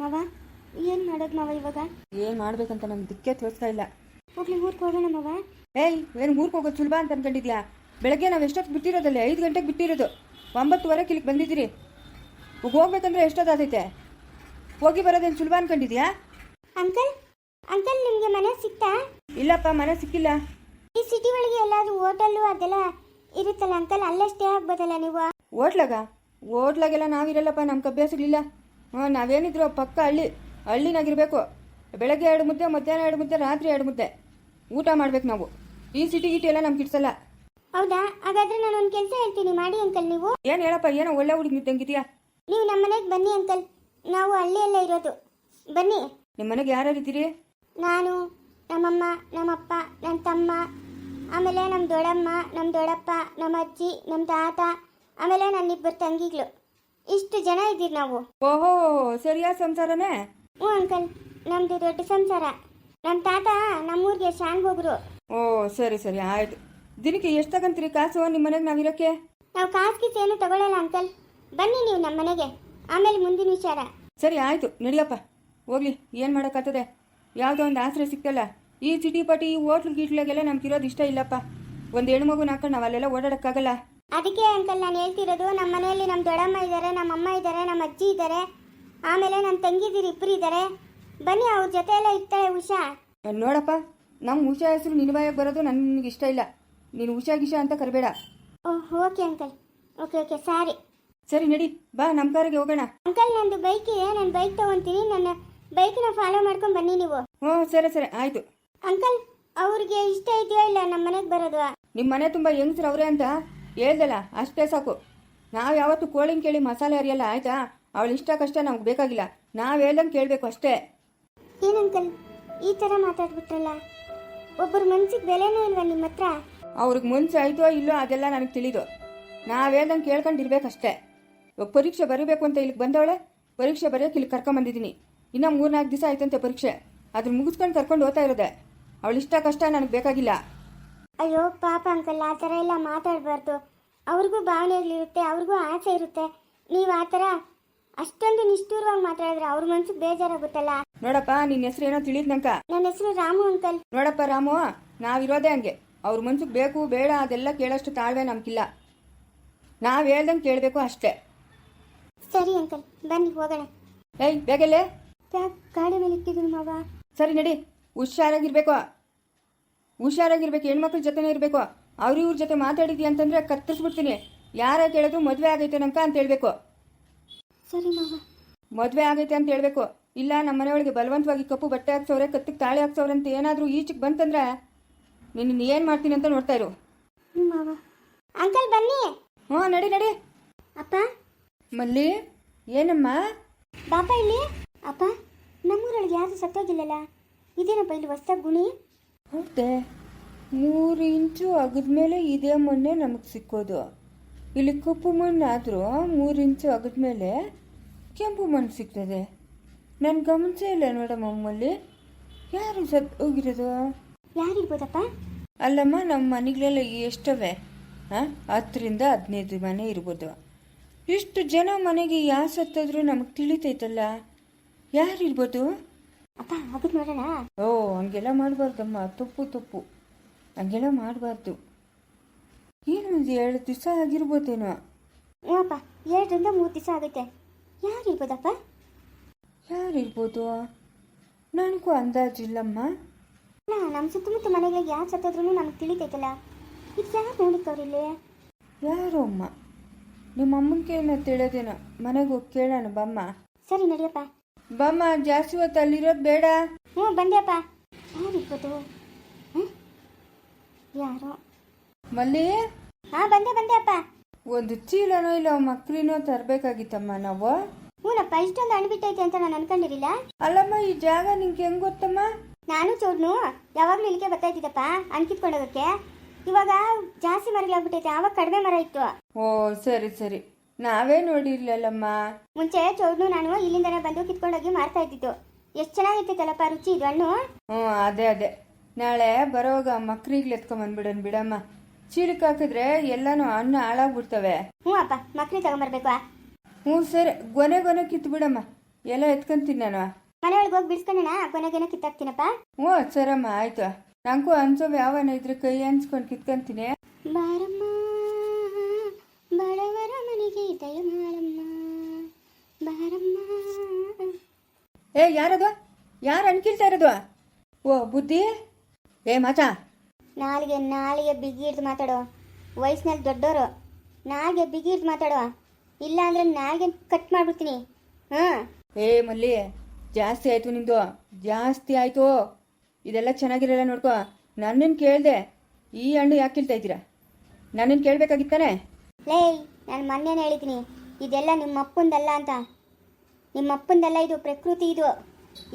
ಮಾವ ಏನು ಮಾಡೋದ್ ಮಾವ ಇವಾಗ? ಏನು ಮಾಡ್ಬೇಕಂತ ನಮ್ಗೆ ದಿಕ್ಕೇ ತೋರಿಸ್ತಾ ಇಲ್ಲ. ಹೋಗ್ಲಿ ಊರಿಗೆ ಹೋಗೋಣ ಮಾವ. ಏಯ್ ಏನು ಊರಿಗೆ ಹೋಗೋದು ಸುಲಭ ಅಂತ ಅನ್ಕೊಂಡಿದ್ಯಾ? ಬೆಳಗ್ಗೆ ನಾವು ಎಷ್ಟೊತ್ತು ಬಿಟ್ಟಿರೋದಲ್ಲಿ ಐದು ಗಂಟೆಗೆ ಬಿಟ್ಟಿರೋದು. ಒಂಬತ್ತುವರೆಗೆ ಇಲ್ಲಿಗೆ ಬಂದಿದ್ದೀರಿ. ಹೋಗ್ಬೇಕಂದ್ರೆ ಎಷ್ಟೊತ್ತಾದೈತೆ ಹೋಗಿ ಬರೋದೇನು ಸುಲಭ ಅನ್ಕೊಂಡಿದ್ಯಾ? ಅಂಕಲ್ ಅಂಕಲ್ ನಿಮಗೆ ಮನೆ ಸಿಕ್ತಾ? ಇಲ್ಲಪ್ಪ ಮನೆ ಸಿಕ್ಕಿಲ್ಲ. ಈ ಸಿಟಿ ಒಳಗೆ ಎಲ್ಲಾದ್ರೂ ಹೋಟೆಲ್ಲು ಅದೆಲ್ಲ ಇರುತ್ತಲ್ಲ ಅಂಕಲ್ ಅಲ್ಲೇ ಸ್ಟೇ ಆಗ್ಬೋದಲ್ಲ ನೀವು? ಹೋಟ್ಲಾಗ? ಹೋಟ್ಲಾಗೆಲ್ಲ ನಾವಿರಲ್ಲಪ್ಪ ನಮ್ಗೆ ಅಭ್ಯಾಸಗಳಿಲ್ಲ. ಹಾಂ ನಾವೇನಿದ್ರು ಪಕ್ಕ ಹಳ್ಳಿ ಹಳ್ಳಿನಾಗಿರ್ಬೇಕು. ಬೆಳಗ್ಗೆ ಎರಡು ಮುದ್ದೆ ಮಧ್ಯಾಹ್ನ ಎರಡು ಮುದ್ದೆ ರಾತ್ರಿ ಎರಡು ಮುದ್ದೆ. ಊಟ ಮಾಡ್ಬೇಕು ನಾವು. ಈ ಸಿಟಿ ಗಿಟಿ ಎಲ್ಲ ನಮ್ಗೆ ಕಿಡ್ಸಲ್ಲ. ಹೌದಾ? ಹಾಗಾದ್ರೆ ನಾನು ಒಂದ್ ಕೆಲಸ ಹೇಳ್ತೀನಿ. ಮಾಡಿ ಅಂಕಲ್ ನೀವು. ಏನು ಹೇಳಪ್ಪ ಏನೋ ಒಳ್ಳೆ ಹುಡುಗಿ ನಿಂತಂಗಿದೆಯಾ ನೀವು ನಮ್ಮ ಮನೆಗೆ ಬನ್ನಿ ಅಂಕಲ್. ನಾವು ಹಳ್ಳಿಯಲ್ಲೇ ಇರೋದು. ಬನ್ನಿ. ನಿಮ್ಮ ಮನೆಗೆ ಯಾರ್ಯಾರು ಇದ್ದೀರಿ? ನಾನು ನಮ್ಮಮ್ಮ ನಮ್ಮಪ್ಪ ನನ್ನ ತಮ್ಮ ಆಮೇಲೆ ನಮ್ಮ ದೊಡ್ಡಮ್ಮ ನಮ್ಮ ದೊಡ್ಡಪ್ಪ ನಮ್ಮ ಅಜ್ಜಿ ನಮ್ಮ ತಾತ ಆಮೇಲೆ ನನ್ನಿಬ್ಬರು ತಂಗಿಗಳು. ಇಷ್ಟು ಜನ ಇದ್ದೀರಿ ನಾವು. ಓಹೋ ಸರಿಯಾ ಸಂಸಾರನೇ? ಹ್ಞೂ ಅಂಕಲ್ ನಮ್ದು ದೊಡ್ಡ ಸಂಸಾರ. ನಮ್ಮ ತಾತ ನಮ್ಮೂರಿಗೆ ಶಾನ್ ಹೋಗ್ರು ಓ ಸರಿ ಸರಿ ಆಯ್ತು. ದಿನಕ್ಕೆ ಎಷ್ಟು ತಗಂತೀರಿ ಕಾಸು ನಿಮ್ಮ ಮನೆಗೆ ನಾವು ಇರೋಕ್ಕೆ? ನಾವು ಕಾಸು ಗೀಸು ಏನು ತಗೊಳ್ಳಲ್ಲ ಅಂಕಲ್. ಬನ್ನಿ ನೀವು ನಮ್ಮ ಮನೆಗೆ. ಆಮೇಲೆ ಮುಂದಿನ ವಿಚಾರ. ಸರಿ ಆಯ್ತು. ನಡಿಯಪ್ಪ. ಹೋಗ್ಲಿ ಏನು ಮಾಡೋಕ್ಕಾಗ್ತದೆ? ಯಾವುದೋ ಒಂದು ಆಸರೆ ಸಿಕ್ತಲ್ಲ. ಈ ಸಿಟಿ ಪಟಿ ಈ ಹೋಟ್ಲು ಗೀಟ್ಲಾಗೆಲ್ಲ ನಮ್ಗೆ ಇರೋದು ಇಷ್ಟ ಇಲ್ಲಪ್ಪ. ಒಂದು ಹೆಣ್ಮಗು ನಾಕೊಂಡು ನಾವು ಅಲ್ಲೆಲ್ಲ ಓಡಾಡೋಕ್ಕಾಗಲ್ಲ. ಅದಕ್ಕೆ ಅಂಕಲ್ ನಾನು ಹೇಳ್ತಿರೋದು ನಮ್ಮ ಮನೆಯಲ್ಲಿ ನಮ್ಮ ದೊಡ್ಡಮ್ಮ ಇದ್ದಾರೆ ನಮ್ಮ ಅಮ್ಮ ಇದ್ದಾರೆ ನಮ್ಮ ಅಜ್ಜಿ ಇದ್ದಾರೆ ಆಮೇಲೆ ನನ್ನ ತಂಗಿದಿರು ಇಬ್ಬರು ಇದ್ದಾರೆ. ಬನ್ನಿ ಅವ್ರ ಜೊತೆ ಎಲ್ಲ ಇರ್ತಾಳೆ ಉಷಾ. ನೋಡಪ್ಪ ನಮ್ಮ ಉಷಾ ಹೆಸರು ನಿನ್ನ ಬಾಯಾಗ ಬರೋದು ನನಗೆ ಇಷ್ಟ ಇಲ್ಲ. ನೀನು ಉಷಾ ಗಿಷಾ ಅಂತ ಕರಿಬೇಡ. ಓಹ್ okay uncle. Okay okay sorry. ಸರಿ ನಡಿ ಬಾ ನಮ್ಮ ಕಾರಿಗೆ ಹೋಗೋಣ. ಅಂಕಲ್ ನಂದು ಬೈಕ್ ಇದೆ ನಾನು ಬೈಕ್ ತಗೊಂತೀನಿ ನನ್ನ ಬೈಕ್ನ ಫಾಲೋ ಮಾಡ್ಕೊಂಡು ಬನ್ನಿ ನೀವು. ಹ್ಞೂ ಸರಿ ಸರಿ ಆಯಿತು. ಅಂಕಲ್ ಅವ್ರಿಗೆ ಇಷ್ಟ ಇದೆಯೋ ಇಲ್ಲ ನಮ್ಮ ಮನೆಗೆ ಬರೋದು? ನಿಮ್ಮ ಮನೆ ತುಂಬ ಹೆಂಗಸ್ರು ಅವರೇ ಅಂತ ಹೇಳ್ದಲ್ಲ ಅಷ್ಟೇ ಸಾಕು. ನಾವು ಯಾವತ್ತು ಕೋಳಿನ ಕೇಳಿ ಮಸಾಲೆ ಅರಿಯಲ್ಲ ಆಯ್ತಾ? ಅವಳು ಇಷ್ಟ ಕಷ್ಟ ನಮ್ಗೆ ಬೇಕಾಗಿಲ್ಲ. ನಾವು ಹೇಳ್ದಂಗೆ ಕೇಳಬೇಕು ಅಷ್ಟೇ. ಏನಂಕಲ್ ಈ ಥರ ಮಾತಾಡ್ಬಿಟ್ರಲ್ಲ. ಒಬ್ಬರ ಮನ್ಸಿಗೆ ಬೆಲೆನೇ ಇಲ್ವಾ ನಿಮ್ಮ ಹತ್ರ? ಅವ್ರಿಗೆ ಮನ್ಸು ಆಯ್ತೋ ಇಲ್ಲೋ ಅದೆಲ್ಲ ನನಗೆ ತಿಳಿದು. ನಾವು ಹೇಳ್ದಂಗೆ ಕೇಳ್ಕೊಂಡಿರ್ಬೇಕಷ್ಟೇ. ಇವಾಗ ಪರೀಕ್ಷೆ ಬರೀಬೇಕು ಅಂತ ಇಲ್ಲಿಗೆ ಬಂದವಳೆ ಪರೀಕ್ಷೆ ಬರೆಯೋಕೆ ಇಲ್ಲಿ ಕರ್ಕೊಂಬಂದಿದ್ದೀನಿ ಇನ್ನೂ ಮೂರ್ನಾಲ್ಕು ದಿವಸ ಆಯ್ತಂತೆ ಪರೀಕ್ಷೆ. ಅದನ್ನ ಮುಗಿಸ್ಕೊಂಡು ಕರ್ಕೊಂಡು ಓದ್ತಾ ಇರೋದೆ. ಅವಳು ಇಷ್ಟ ಕಷ್ಟ ನನಗೆ ಬೇಕಾಗಿಲ್ಲ. ಅಯ್ಯೋ ಪಾಪ ಅಂಕಲ್ ಆ ಥರ ಎಲ್ಲ ಮಾತಾಡಬಾರ್ದು. ಅವ್ರಿಗೂ ಭಾವನೆಗಳಿರುತ್ತೆ ಅವ್ರಿಗೂ ಆಸೆ ಇರುತ್ತೆ. ನೀವು ಆ ಥರ ಅಷ್ಟೊಂದು ನಿಷ್ಠೂರವಾಗಿ ಮಾತಾಡಿದ್ರೆ ಅವ್ರ ಮನ್ಸಿಗೆ ಬೇಜಾರಾಗುತ್ತಲ್ಲ? ನೋಡಪ್ಪ ನಿನ್ನ ಹೆಸರು ಏನೋ ತಿಳಿದ್ನಂಕ ನನ್ನ ಹೆಸರು ರಾಮು ಅಂಕಲ್. ನೋಡಪ್ಪ ರಾಮು ನಾವಿರೋದೇ ಹಂಗೆ. ಅವ್ರ ಮನ್ಸಿಗೆ ಬೇಕು ಬೇಡ ಅದೆಲ್ಲ ಕೇಳೋಷ್ಟು ತಾಳ್ವೆ ನಮ್ಗಿಲ್ಲ. ನಾವು ಹೇಳ್ದಂಗೆ ಕೇಳಬೇಕು ಅಷ್ಟೇ. ಸರಿ ಅಂಕಲ್ ಬನ್ನಿ ಹೋಗೋಣ. ಏಯ್ ಬೇಗಲ್ಲೇ. ಗಾಡಿ ಮೇಲೆ ಇಟ್ಟಿದ್ದೀನಿ ಮಾವ. ಸರಿ ನಡಿ ಹುಷಾರಾಗಿರ್ಬೇಕು. ಹುಷಾರಾಗಿರ್ಬೇಕು ಹೆಣ್ಮಕ್ಳ ಜೊತೆನೇ ಇರಬೇಕು. ಅವ್ರ ಇವ್ರ ಜೊತೆ ಮಾತಾಡಿದ್ವಿ ಅಂತಂದ್ರೆ ಕತ್ತರಿಸ್ಬಿಡ್ತೀನಿ. ಯಾರ ಕೇಳಿದ್ರು ಮದುವೆ ಆಗೈತೆ ನಂಕ ಅಂತ ಹೇಳ್ಬೇಕು. ಸರಿ ಮಾವ. ಮದುವೆ ಆಗೈತೆ ಅಂತ ಹೇಳ್ಬೇಕು. ಇಲ್ಲ ನಮ್ಮ ಮನೆಯೊಳಗೆ ಬಲವಂತವಾಗಿ ಕಪ್ಪು ಬಟ್ಟೆ ಹಾಕ್ಸವ್ರೆ ಕತ್ತಿಗೆ ತಾಳಿ ಹಾಕ್ಸವ್ರೆ ಅಂತ ಏನಾದರೂ ಈಚೆಗೆ ಬಂತಂದ್ರೆ ನಿನ್ನ ಏನು ಮಾಡ್ತೀನಿ ಅಂತ ನೋಡ್ತಾ ಇರು. ಹ್ಞೂ ಮಾವ. ಅಂಕಲ್ ಬನ್ನಿ. ಹ್ಞೂ ನಡಿ ನಡಿ. ಅಪ್ಪ. ಮಲ್ಲಿ ಏನಮ್ಮ? ಬಾಪ ಇಲ್ಲಿ. ಅಪ್ಪ ನಮ್ಮೂರೊಳಗೆ ಯಾರು ಸತ್ತೋಗಿಲ್ಲಲ್ಲ? ಇದೇನಪ್ಪ ಇಲ್ಲಿ ಹೊಸ್ದಾಗಿ ಗುಣಿ? ಹೌದೇ. ಮೂರು ಇಂಚು ಅಗದ್ಮೇಲೆ ಇದೇ ಮೊನ್ನೆ ನಮಗೆ ಸಿಕ್ಕೋದು. ಇಲ್ಲಿ ಕಪ್ಪು ಮಣ್ಣು ಆದರೂ ಮೂರು ಇಂಚು ಅಗದ್ಮೇಲೆ ಕೆಂಪು ಮಣ್ಣು ಸಿಗ್ತದೆ. ನಾನು ಗಮನಿಸೇ ಇಲ್ಲ ನೋಡಮ್ಮ ಅಮ್ಮಲ್ಲಿ ಯಾರು ಸತ್ ಹೋಗಿರೋದು? ಯಾರಿರ್ಬೋದಪ್ಪ? ಅಲ್ಲಮ್ಮ ನಮ್ಮ ಮನೆಗಳೆಲ್ಲ ಎಷ್ಟವೆ? ಹಾಂ ಹತ್ತರಿಂದ ಹದಿನೈದು ಮನೆ ಇರ್ಬೋದು. ಇಷ್ಟು ಜನ ಮನೆಗೆ ಯಾರು ಸತ್ತೋದ್ರು ನಮಗೆ ತಿಳಿತೈತಲ್ಲ. ಯಾರಿರ್ಬೋದು? ಅಪ್ಪ ಅದಕ್ಕೆ ನೋಡೋಣ? ಓ ಹಂಗೆಲ್ಲ ಮಾಡಬಾರ್ದಮ್ಮ ತಪ್ಪು ತಪ್ಪು. ಹಂಗೆಲ್ಲ ಮಾಡಬಾರ್ದು. ಏನು ಒಂದು ಎರಡು ದಿವಸ ಆಗಿರ್ಬೋದೇನೋ? ಹ್ಞೂ ಅಪ್ಪ ಎರಡರಿಂದ ಮೂರು ದಿವಸ ಆಗುತ್ತೆ. ಯಾರಿರ್ಬೋದಪ್ಪ? ಯಾರಿರ್ಬೋದು? ನನಗೂ ಅಂದಾಜಿಲ್ಲಮ್ಮ ನಾ ನಮ್ಮ ಸುತ್ತಮುತ್ತ ಮನೆಗೆ ಯಾರು ಸತ್ತೋದ್ರೂ ನಮ್ಗೆ ತಿಳಿತೈತಲ್ಲ. ಇದು ಯಾರು ನೋಡಿಕವ್ರಿಲ್ಲಿ ಯಾರು ಅಮ್ಮ. ನಿಮ್ಮ ಅಮ್ಮನ ಕೇಳ ತಿಳಿಯೋದೇನೋ ಮನೆಗೆ ಹೋಗಿ ಕೇಳೋಣ ಬಮ್ಮ. ಸರಿ ನಡಿಯಪ್ಪ. ಬಮ್ಮ ಜಾಸ್ತಿ ಹೊತ್ತು ಅಲ್ಲಿರೋದು ಬೇಡ. ಹ್ಞೂ ಬಂದ್ಯಪ್ಪ. ಯಾರಿರ್ಬೋದು ಹ್ಮ್? ಯಾರೋ? ಮಲ್ಲಿ? ಹಾ ಬಂದೆ ಬಂದ್ಯಪ್ಪ. ಅಪ್ಪ ಒಂದು ಚೀಲನೋ ಇಲ್ಲ ಮಕ್ಳಿನೋ ತರಬೇಕಾಗಿತ್ತಮ್ಮ ನಾವು? ಹ್ಞೂನಪ್ಪ ಇಷ್ಟೊಂದು ಅಣ್ಬಿಟ್ಟೈತೆ ಅಂತ ನಾನು ಅನ್ಕೊಂಡಿರಲಿಲ್ಲ. ಅಲ್ಲಮ್ಮ ಈ ಜಾಗ ನಿಂಗೆ ಹೆಂಗ್ ಗೊತ್ತಮ್ಮ? ನಾನು ಚೋಡ್ನು ಯಾವಾಗಲೂ ಇಲ್ಲಿಗೆ ಬರ್ತಾ ಇದ್ದಿದ್ದಪ್ಪ ಅನ್ಕಿತ್ಕೊಂಡೋಗಕ್ಕೆ ಇವಾಗ ಜಾಸ್ತಿ ಮರಗಳಾಗ್ಬಿಟ್ಟೈತೆ ಆವಾಗ ಕಡಿಮೆ ಮರ ಇತ್ತು. ಓ ಸರಿ ಸರಿ. ನಾವೇ ನೋಡಿರ್ಲಿಲ್ಲಮ್ಮ. ಮುಂಚೆ ಚೌಡ್ನು ನಾನು ಇಲ್ಲಿಂದನೇ ಬಂದು ಕಿತ್ಕೊಂಡೋಗಿ ಮಾರ್ತಾ ಇದ್ದಿದ್ದು. ಎಷ್ಟು ಚೆನ್ನಾಗಿರ್ತೈತಲ್ಲಪ್ಪ ರುಚಿ ಇದು ಹಣ್ಣು? ಹ್ಞೂ ಅದೇ ಅದೇ. ನಾಳೆ ಬರೋವಾಗ ಮಕ್ಳಿಗೆ ಎತ್ಕೊಂಬಂದ್ಬಿಡೋಣ ಬಿಡಮ್ಮ. ಚೀಲಕ್ಕೆ ಹಾಕಿದ್ರೆ ಎಲ್ಲಾನು ಹಣ್ಣು ಹಾಳಾಗ್ಬಿಡ್ತವೆ. ಹ್ಞೂ ಅಪ್ಪ ಮಕ್ಳಿಗೆ ತಗೊಂಬರ್ಬೇಕು ಹ್ಞೂ ಸರಿ. ಗೊನೆ ಗೊನೆ ಕಿತ್ತು ಬಿಡಮ್ಮ. ಎಲ್ಲ ಎತ್ಕೊಂತೀನಿ ನಾನು. ಮನೆಯೊಳಗೆ ಹೋಗಿ ಬಿಡಿಸ್ಕೊಳ್ಳೋಣ ಕೊನೆಗೇನೋ ಕಿತ್ತಾಕ್ತೀನಪ್ಪ. ಹ್ಞೂ ಸರಮ್ಮ ಆಯ್ತು. ನಂಗೂ ಅನ್ಸೋ ಯಾವನ ಇದ್ರೆ ಕೈ ಅನ್ಸ್ಕೊಂಡು ಕಿತ್ಕೊಂತೀನಿ. ಬಾರಮ್ಮ. ಬಾರಮ್ಮ. ಏ ಯಾರದು? ಯಾರು ಅನ್ಕಿಲ್ತಾ ಇರೋದು? ಓ ಬುದ್ಧಿ? ಏ ಮಾತಾ ನಾಲ್ಗೆ ನಾಲಿಗೆ ಬಿಗಿರ್ದು ಹಿಡ್ದು ಮಾತಾಡೋ. ವಯಸ್ಸಿನಲ್ಲಿ ದೊಡ್ಡೋರು. ನಾಲ್ಗೆ ಬಿಗಿರ್ದು ಹಿಡ್ದು ಮಾತಾಡೋ. ಇಲ್ಲ ಅಂದ್ರೆ ನಾಲಿಗೆ ಕಟ್ ಮಾಡ್ಬಿಡ್ತೀನಿ. ಹಾಂ. ಏ ಮಲ್ಲಿ ಜಾಸ್ತಿ ಆಯ್ತು ನಿಂದು. ಜಾಸ್ತಿ ಆಯ್ತು. ಇದೆಲ್ಲ ಚೆನ್ನಾಗಿರಲ್ಲ ನೋಡ್ಕೋ. ನನ್ನನ್ನು ಕೇಳ್ದೆ ಈ ಹಣ್ಣು ಯಾಕೆ ಕೇಳ್ತಾ ಇದ್ದೀರಾ? ನನ್ನನ್ನು ಕೇಳಬೇಕಾಗಿತ್ತಾನೆ ಲೇ, ನಾನು ಮೊನ್ನೆನೇ ಹೇಳಿದ್ದೀನಿ, ಇದೆಲ್ಲ ನಿಮ್ಮ ಅಪ್ಪಂದಲ್ಲ ಅಂತ. ನಿಮ್ಮ ಅಪ್ಪಂದಲ್ಲ ಇದು ಪ್ರಕೃತಿ ಇದು.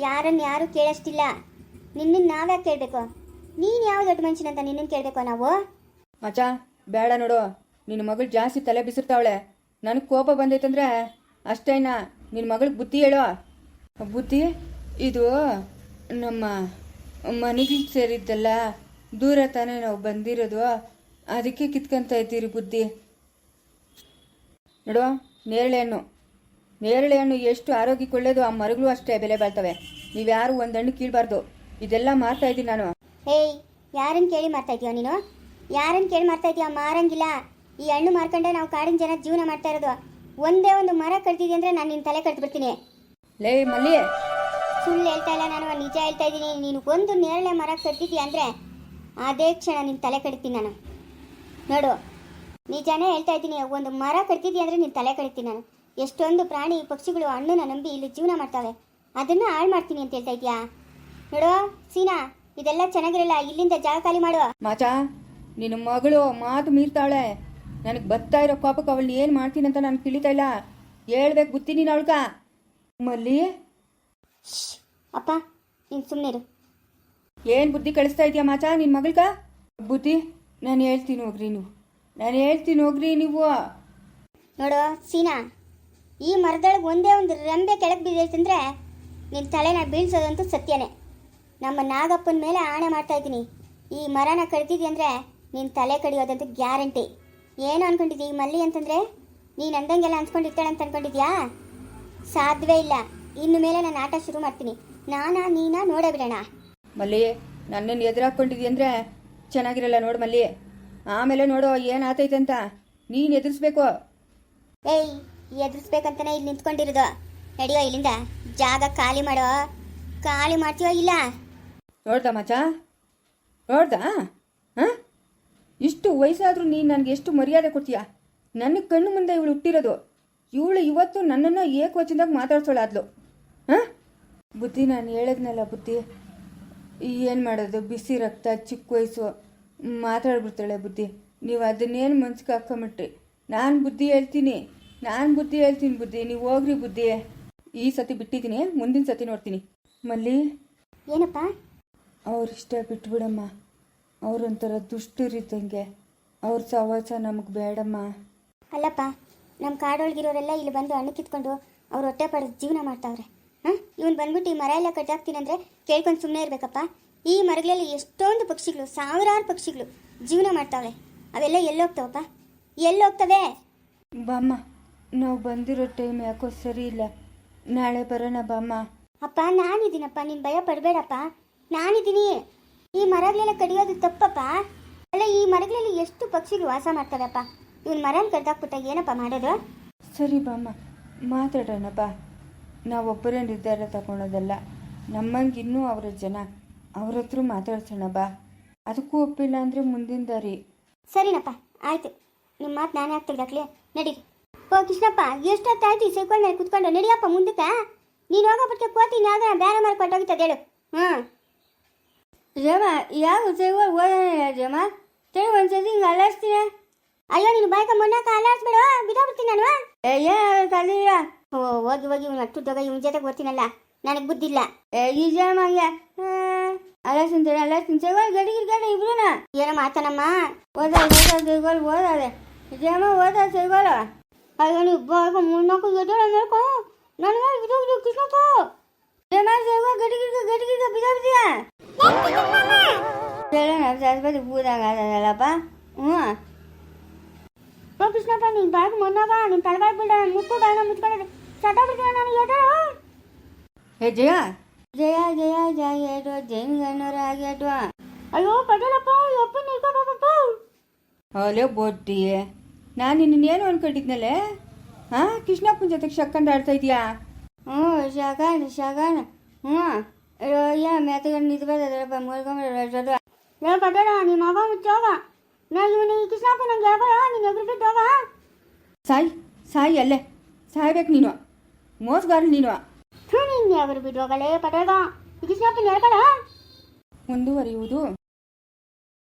ಯಾರನ್ನು ಯಾರು ಕೇಳಷ್ಟಿಲ್ಲ. ನಿನ್ನನ್ನು ನಾವ್ಯಾಕೆ ಕೇಳಬೇಕು? ನೀನು ಯಾವ ದೊಡ್ಡ ಮನುಷ್ಯನಂತ ನಿನ್ನನ್ನು ಕೇಳಬೇಕು ನಾವು? ಮಚ ಬೇಡ ನೋಡು. ನಿನ್ನ ಮಗಳು ಜಾಸ್ತಿ ತಲೆ ಬಿಸಿರ್ತಾವಳೆ. ನನಗೆ ಕೋಪ ಬಂದೈತಂದ್ರೆ ಅಷ್ಟೇನ ನಿನ್ನ ಮಗಳಿಗೆ ಬುದ್ಧಿ ಹೇಳು. ಬುದ್ಧಿ? ಇದು ನಮ್ಮ ಮನೆಗೆ ಸೇರಿದ್ದಲ್ಲ. ದೂರ ತಾನೇ ನಾವು ಬಂದಿರೋದು. ಅದಕ್ಕೆ ಕಿತ್ಕೊಂತ ಇದ್ದೀರಿ ಬುದ್ಧಿ. ನೋಡು ನೇರಳೆ ಹಣ್ಣು ನೇರಳೆ ಹಣ್ಣು ಎಷ್ಟು ಆರೋಗ್ಯಕ್ಕೆ ಒಳ್ಳೇದು ಆ ಮರಗಳು ಅಷ್ಟೇ ಬೆಲೆ ಬಾಳ್ತವೆ. ನೀವ್ಯಾರು ಒಂದು ಹಣ್ಣು ಕೀಳಬಾರ್ದು. ಇದೆಲ್ಲ ಮಾರ್ತಾ ಇದ್ದೀನಿ ನಾನು. ಹೇ ಯಾರನ್ನು ಕೇಳಿ ಮಾರ್ತಾ ಇದೀಯ ನೀನು? ಯಾರನ್ನು ಕೇಳಿ ಮಾರ್ತಾ ಇದೀಯ ಮಾರಂಗಿಲ್ಲ. ಈ ಹಣ್ಣು ಮಾರ್ಕೊಂಡೆ ನಾವು ಕಾಡಿನ ಜನ ಜೀವನ ಮಾಡ್ತಾ ಇರೋದು. ಒಂದೇ ಒಂದು ಮರ ಕಟ್ತಿದ್ಯ ಅಂದರೆ ನಾನು ನಿನ್ನ ತಲೆ ಕಟ್ದು ಬಿಡ್ತೀನಿ ಲೇ ಮಲ್ಲಿ ಸುಳ್ಳು ಹೇಳ್ತಾ ಇಲ್ಲ ನಾನು ನಿಜ ಹೇಳ್ತಾ ಇದ್ದೀನಿ. ನೀನು ಒಂದು ನೇರಳೆ ಮರ ಕಟ್ತಿದ್ಯಾ ಅಂದರೆ ಅದೇ ಕ್ಷಣ ನಿನ್ನ ತಲೆ ಕಡಿತೀನಿ ನಾನು. ನೋಡು ನಿಜಾನೇ ಹೇಳ್ತಾ ಇದ್ದೀನಿ ಒಂದು ಮರ ಕಟ್ತಿದ್ಯಾ ಅಂದರೆ ನೀನು ತಲೆ ಕಡಿತೀನಿ ನಾನು. ಎಷ್ಟೊಂದು ಪ್ರಾಣಿ ಪಕ್ಷಿಗಳು ಹಣ್ಣನ್ನ ನಂಬಿ ಇಲ್ಲಿ ಜೀವನ ಮಾಡ್ತಾವೆ. ಅದನ್ನು ಹಾಳು ಮಾಡ್ತೀನಿ ಅಂತ ಹೇಳ್ತಾ ಇದೀಯಾ? ನೋಡು ಸೀನಾ ಇದೆಲ್ಲ ಚೆನ್ನಾಗಿರಲ್ಲ ಇಲ್ಲಿಂದ ಜಾಗ ಖಾಲಿ ಮಾಡುವ ಮಾಚಾ ನಿನ್ನ ಮಗಳು ಮಾತು ಮೀರ್ತಾಳೆ. ನನಗೆ ಬರ್ತಾ ಇರೋ ಕೋಪಕ್ಕೆ ಅವಳು ಏನು ಮಾಡ್ತೀನಿ ಅಂತ ನಾನು ತಿಳಿತಾ ಇಲ್ಲ. ಹೇಳ್ಬೇಕು ಬುತ್ತಿ ನೀನು ಅವಳ್ಕ ಮಲ್ಲಿ. ಅಪ್ಪ ನೀನು ಸುಮ್ಮನೆ ಇರು. ಏನು ಬುದ್ಧಿ ಕಳಿಸ್ತಾ ಇದೆಯಾ ಮಾಚಾ ನಿನ್ನ ಮಗಳ್ಕ ಬುದ್ಧಿ ನಾನು ಹೇಳ್ತೀನಿ ಹೋಗ್ರಿ ನೀವು ನಾನು ಹೇಳ್ತೀನಿ ಹೋಗ್ರಿ ನೀವು. ನೋಡು ಸೀನಾ ಈ ಮರದೊಳಗೆ ಒಂದೇ ಒಂದು ರೆಂಬೆ ಕೆಳಗೆ ಬಿದ್ದೈತಂದ್ರೆ ನಿನ್ನ ತಲೆನ ಬೀಳ್ಸೋದಂತೂ ಸತ್ಯನೇ. ನಮ್ಮ ನಾಗಪ್ಪನ ಮೇಲೆ ಆಣೆ ಮಾಡ್ತಾ ಇದ್ದೀನಿ. ಈ ಮರನ ಕಡ್ದಿದ್ದಿ ಅಂದರೆ ನಿನ್ನ ತಲೆ ಕಡಿಯೋದಂತೂ ಗ್ಯಾರಂಟಿ. ಏನು ಅನ್ಕೊಂಡಿದ್ದೀ ಈ ಮಲ್ಲಿ ಅಂತಂದರೆ? ನೀನು ಅಂದಂಗೆಲ್ಲ ಅನ್ಸ್ಕೊಂಡಿರ್ತಾಳೆ ಅಂತ ಅನ್ಕೊಂಡಿದ್ಯಾ? ಸಾಧ್ಯವೇ ಇಲ್ಲ. ಇನ್ನು ಮೇಲೆ ನಾನು ಆಟ ಶುರು ಮಾಡ್ತೀನಿ. ನಾನಾ ನೀನಾ ನೋಡೇ ಬಿಡೋಣ. ಮಲ್ಲಿ ನನ್ನನ್ನು ಎದುರಾಕೊಂಡಿದ್ದಿ ಅಂದರೆ ಚೆನ್ನಾಗಿರಲ್ಲ ನೋಡು ಮಲ್ಲಿ. ಆಮೇಲೆ ನೋಡು ಏನು ಆತೈತೆ ಅಂತ. ನೀನು ಎದುರಿಸ್ಬೇಕು. ಏಯ್ ಎದುರಿಸ್ಬೇಕಂತಾನೆ ಇಲ್ಲಿ ನಿಂತ್ಕೊಂಡಿರೋದು. ನಡೆಯೋ ಇಲ್ಲಿಂದ. ಜಾಗ ಖಾಲಿ ಮಾಡೋ. ಖಾಲಿ ಮಾಡ್ತೀವೋ ಇಲ್ಲ? ನೋಡ್ದ ಮಚ ನೋಡ್ದ? ಹಾಂ? ಇಷ್ಟು ವಯಸ್ಸಾದ್ರೂ ನೀನು ನನಗೆ ಎಷ್ಟು ಮರ್ಯಾದೆ ಕೊಡ್ತೀಯ? ನನ್ನ ಕಣ್ಣು ಮುಂದೆ ಇವಳು ಹುಟ್ಟಿರೋದು. ಇವಳು ಇವತ್ತು ನನ್ನನ್ನು ಏಕವಚನದಾಗ ಮಾತಾಡ್ಸೋಳಾದ್ಲು. ಹಾಂ? ಬುದ್ಧಿ ನಾನು ಹೇಳದ್ನಲ್ಲ ಬುದ್ಧಿ. ಏನು ಮಾಡೋದು? ಬಿಸಿ ರಕ್ತ ಚಿಕ್ಕ ವಯಸ್ಸು. ಮಾತಾಡ್ಬಿಡ್ತಾಳೆ ಬುದ್ಧಿ. ನೀವು ಅದನ್ನೇನು ಮನ್ಸಿಗೆ ಹಾಕೊಂಬಿಟ್ರಿ? ನಾನು ಬುದ್ಧಿ ಹೇಳ್ತೀನಿ. ನಾನು ಬುದ್ಧಿ ಹೇಳ್ತೀನಿ ಬುದ್ಧಿ. ನೀವು ಹೋಗ್ರಿ ಬುದ್ಧಿ. ಈ ಸತಿ ಬಿಟ್ಟಿದ್ದೀನಿ. ಮುಂದಿನ ಸತಿ ನೋಡ್ತೀನಿ. ಮಲ್ಲಿ? ಏನಪ್ಪ? ಅವ್ರಿಷ್ಟ ಬಿಟ್ಬಿಡಮ್ಮ. ಅವ್ರೊಂಥರ ದುಷ್ಟರಿದ್ದಂಗೆ ಅವ್ರ ಸವಾಸ ನಮಗೆ ಬೇಡಮ್ಮ. ಅಲ್ಲಪ್ಪ ನಮ್ಮ ಕಾಡೊಳಗಿರೋರೆಲ್ಲ ಇಲ್ಲಿ ಬಂದು ಹಣ್ಣು ಕಿತ್ಕೊಂಡು ಅವ್ರು ಹೊಟ್ಟೆ ಪಡೆದು ಜೀವನ ಮಾಡ್ತಾವ್ರೆ. ಹಾಂ? ಇವನು ಬಂದ್ಬಿಟ್ಟು ಈ ಮರ ಎಲ್ಲ ಕಟ್ಟಾಕ್ತೀನಂದ್ರೆ ಕೇಳ್ಕೊಂಡು ಸುಮ್ಮನೆ ಇರಬೇಕಪ್ಪ. ಈ ಮರಗಳಲ್ಲಿ ಎಷ್ಟೊಂದು ಪಕ್ಷಿಗಳು ಸಾವಿರಾರು ಪಕ್ಷಿಗಳು ಜೀವನ ಮಾಡ್ತಾವೆ ಅವೆಲ್ಲ ಎಲ್ಲೋಗ್ತಾವಪ್ಪ? ಎಲ್ಲೋಗ್ತವೆ? ಬಾಮ್ಮ ನಾವು ಬಂದಿರೋ ಟೈಮ್ ಯಾಕೋ ಸರಿ ಇಲ್ಲ. ನಾಳೆ ಬರೋಣ ಬಾಮ್ಮ. ಅಪ್ಪ ನಾನಿದ್ದೀನಪ್ಪ ನೀನು ಭಯ ಪಡಬೇಡಪ್ಪ. ನಾನಿದ್ದೀನಿ. ಈ ಮರಗಳೆಲ್ಲ ಕಡಿಯೋದು ತಪ್ಪಪ್ಪ. ಅಲ್ಲ ಈ ಮರಗಳಲ್ಲಿ ಎಷ್ಟು ಪಕ್ಷಿಗಳು ವಾಸ ಮಾಡ್ತಾರಪ್ಪ ಇವನ್ ಮರನ ಕಡ್ದಾಕ್ಬಿಟ್ಟ ಏನಪ್ಪ ಮಾಡೋದು? ಸರಿ ಬಾಮ್ಮ ಮಾತಾಡೋಣಪ್ಪ. ಬಾ ನಾವೊಬ್ಬರೇ ನಿರ್ಧಾರ ತಗೊಳೋದಲ್ಲ. ನಮ್ಮಂಗಿನ್ನೂ ಅವರ ಜನ. ಅವ್ರ ಹತ್ರ ಮಾತಾಡ್ಸೋಣ ಬಾ. ಅದಕ್ಕೂ ಒಪ್ಪಿಲ್ಲ ಅಂದರೆ ಮುಂದಿನ ದಾರಿ. ಸರಿನಪ್ಪ ಆಯ್ತು. ನಿಮ್ಮ ಮಾತು ನಾನೇ ಆಗ್ತಿಲ್ಲ ತೆಗ್ದಾಕ್ಲಿ ನಡೀರಿ ಓ ಕೃಷ್ಣಪ್ಪ ಎಷ್ಟೊತ್ತಾಯ್ತು ಈ ಸೈಕಲ್ ಮೇಲೆ ಕುತ್ಕೊಂಡು? ನಡಿಯಪ್ಪ ಮುಂದಕ್ಕೆ. ನೀನು ಹೋಗೋಬಿಟ್ಟು ಕೋತೀನಿ ನಾನು ಬೇರೆ ಮಾರ್ಕ್ ಕೊಟ್ಟೋಗಿತ್ತದ ಹೇಳು. ಹ್ಞೂ. ಜಮ ಯಾವ ಸೈಕಲ್ ಓದೋಣ ರೇಮ ತಿಳಿ ಒಂದ್ಸತಿ ಹಿಂಗೆ ಅಲ್ಲಾಡ್ಸ್ತೀನಿ ಅಯ್ಯೋ ನೀನು ಬಾಯ್ಕ ಮೊನ್ನಾಕ ಅಲ್ಲಾಡ್ಸ್ಬೇಡ ಬಿದ್ದೋಗ್ಬಿಡ್ತೀನಿ ನಾನು. ಏನು ಕಲೀರ ಓ ಹೋಗಿ ಹೋಗಿ ಇವ್ನು ಅಟ್ಟುದಾಗ ಇವ್ನ ಜೊತೆಗೆ ಬರ್ತೀನಲ್ಲ. ನನಗೆ ಬುದ್ಧಿಲ್ಲ. ಈ ಜಮಗೆ ಅಲ್ಲಾಡ್ಸ್ತೀನಿ ಅಲ್ಲಾಡ್ಸ್ತೀನಿ ಸೈಕಲ್ ಗಡಿ ಗಡಿ ಇಬ್ರುನಾ. ಏನೋ ಮಾತನಮ್ಮ? ಓದ ಓದ ಸೈಗೋಲ್ ಓದಾದೆ ಜಮ ಓದ ಸೈಕಲ್ ಅಯ್ಯೋ ನೀವು ಬಾಯ್ಕ ಮುನ್ನಾಕು ಎದ್ದೇಳ ಮೇಲ್ಕೊ ನನಗೆ ಇದು ಕೃಷ್ಣಪ್ಪ ಜಮ ಸೈಕಲ್ ಗಡಿ ಗಿಡ ಗಡಿ, ಗಿಡ ಬಿದ ಬಿದಿಯ? ಹೇಳೋಣ ಸರಸ್ವತಿ ಬೂದಂಗ ಅದಲ್ಲಪ್ಪ ಹ್ಞೂ ಓ ಕೃಷ್ಣಪ್ಪ ನೀನು ಬಾಯ್ಕ ಮೊನ್ನಾಗ ನೀನು ತಲೆಗಾಲ್ ಬಿಡ, ಮುತ್ತು ಬಾಯ್ನ ಮುಚ್ಕೊಂಡು ಚಟ ಬಿಡ್ತೀನಿ ನಾನು ಎದ್ದೇಳು? ಹೇ ಜಯ. ಜಯ ಜಯ ಜಯ ಜೈನ್ಗಣ್ಣರಾಗ್ಯಾಡ್ವ ಅಯ್ಯೋ ಪಟೇಲಪ್ಪ ಅಪ್ಪ ನಿಲ್ಕೋಬೇಕಪ್ಪ ಅಲೋ ಬೊಟ್ಟಿ ನಾನು ನಿನ್ನೇನು ಅನ್ಕೊಂಡಿದ್ನಲ್ಲೇ? ಹಾಂ ಕೃಷ್ಣಪ್ಪನ ಜೊತೆಗೆ ಶಕ್ಕಂದ ಆಡ್ತಾ ಇದೀಯಾ? ಹ್ಞೂ ಶಗಾನ ಶಗಾನ ಹ್ಞೂ. ಅಯ್ಯೋ ಯಾ ಮೆತ್ತಗಂಡು ನಿಂತು ಬರ್ತದಪ್ಪ ಮುಳ್ಕೊಂಬಿಡ ಏ ಪಟೇಲ ನಿಮ್ಮ ಮಗ ಮುಚ್ಚೋಗ ನಾ ಇವನು ಈ ಕೃಷ್ಣಪ್ಪ ನಂಗೆ ಯಾವಾಗ ನೀನು ಎದುರು ಬಿದ್ದೋಗ ಸಾಯ್ ಸಾಯ್ ಅಲ್ಲೇ. ಸಾಯ್ಬೇಕು ನೀನು. ಮೋಸಗಾರ ನೀನು. ಥೂ ನೀನು ಎದುರು ಬಿದ್ದೋಗಲೇ ಪಟೇಗ ಈ ಕೃಷ್ಣಪ್ಪನ ಹೇಳ್ಕೊಳ ಮುಂದುವರಿಯುವುದು